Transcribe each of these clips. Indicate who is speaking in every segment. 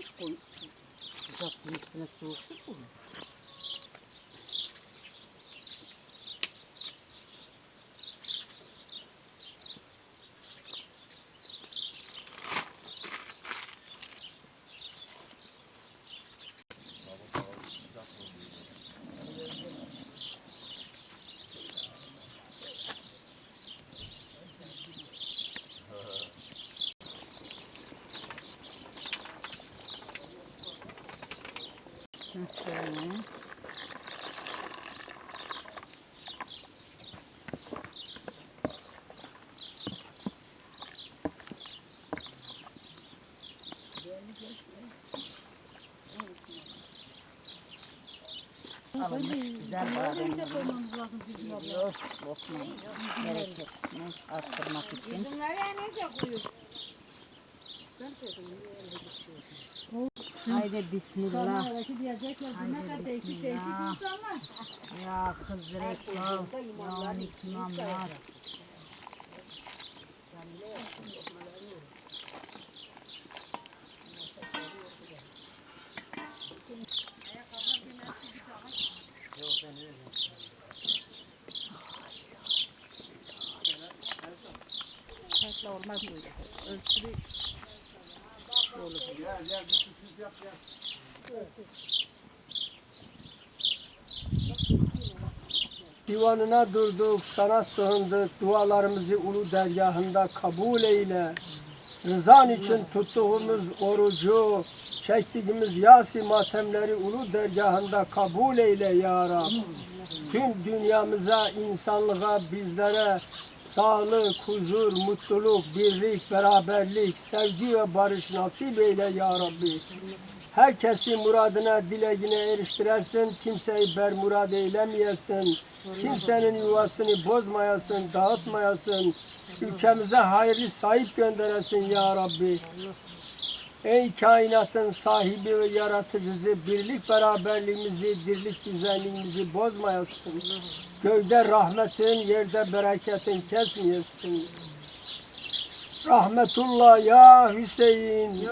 Speaker 1: 一捆，一扎，一捆一捆。Şöyle. Alınmış güzel bademler. Yok, lokma. Bereketini arttırmak için. Haydi bismillah. Haydi bismillah. Ya Hızret ya. Ya Müslümanlar. Şartla olmaz böyle. Ölçülü
Speaker 2: Divanına durduk, sana sığındık, dualarımızı ulu dergahında kabul eyle. Rızan için tuttuğumuz orucu, çektiğimiz yasi matemleri ulu dergahında kabul eyle ya Rab. Tüm dünyamıza, insanlığa, bizlere sağlık, huzur, mutluluk, birlik, beraberlik, sevgi ve barış nasip eyle ya Rabbi. Herkesi muradına, dileğine eriştiresin. Kimseyi bermurad eylemeyesin. Kimsenin yuvasını bozmayasın, dağıtmayasın. Ülkemize hayırlı sahip gönderesin ya Rabbi. Ey kainatın sahibi ve yaratıcısı birlik beraberliğimizi, dirlik düzenliğimizi bozmayasın. Gökte rahmetin, yerde bereketin kesmeyesin. Rahmetullah ya Hüseyin.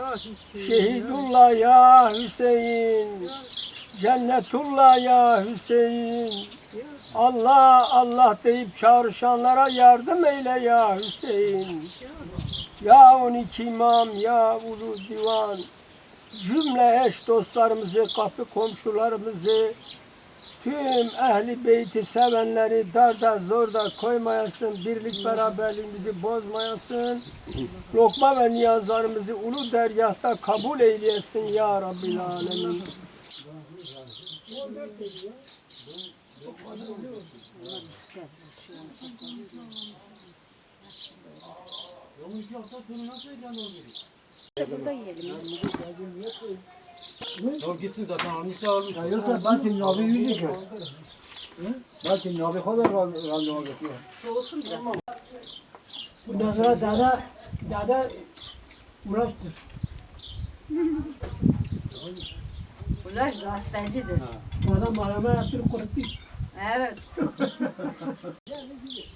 Speaker 2: Şehidullah ya Hüseyin. Cennetullah ya Hüseyin. Allah Allah deyip çağrışanlara yardım eyle ya Hüseyin. Ya 12 imam, ya ulu divan. Cümle eş dostlarımızı, kapı komşularımızı, tüm ehli beyti sevenleri darda zorda koymayasın, birlik beraberliğimizi bozmayasın. Lokma ve niyazlarımızı ulu dergahta kabul eyleyesin ya Rabbil Alemin.
Speaker 1: Burada yiyelim.
Speaker 3: O gitsin zaten almışsa almış.
Speaker 4: Ya yoksa belki nabi yüzü gör. Belki nabi kadar randıma götürüyor.
Speaker 1: Soğusun biraz.
Speaker 2: Bundan sonra dada, dada uğraştır.
Speaker 1: Ulaş gazetecidir.
Speaker 2: Adam arama yaptırıp kuruttu.
Speaker 1: Evet.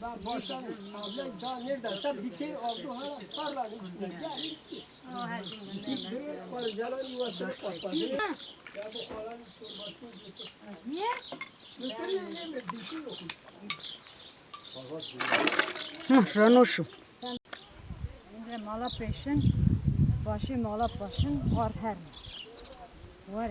Speaker 2: Ben başlamış. Abla daha neredense bitir oldu. Ha, tarlanın içinde. Gel.
Speaker 1: Her gün
Speaker 2: Bir koyuncaların yuvasını kapadı. Ya bu kalanın çorbasını getir.
Speaker 1: Niye?
Speaker 2: Götürüyor yeme. Bir şey yok.
Speaker 5: Ranoşu. Önce mala peşin, başı mala başın, var her. Var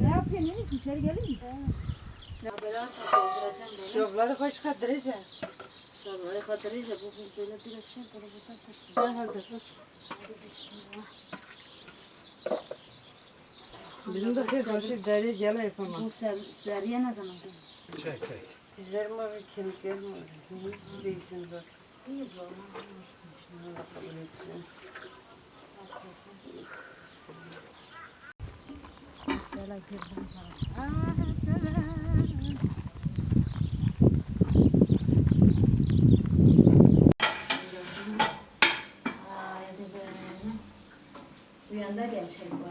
Speaker 5: Ne yapıyorsun? İçeri gelir mi?
Speaker 1: Şokları kaç kadırıca. Şokları kadırıca. Bu böyle bir şey. Böyle bir şey. Ben haldırsın.
Speaker 6: Bizim de bir başı deri gele yapamam.
Speaker 1: Bu ser, seriye ne zaman?
Speaker 6: Dizlerim ağrıyor, kemiklerim ağrıyor. Siz de iyisiniz bak. Allah kabul etsin.
Speaker 1: Bu yanda gel şey.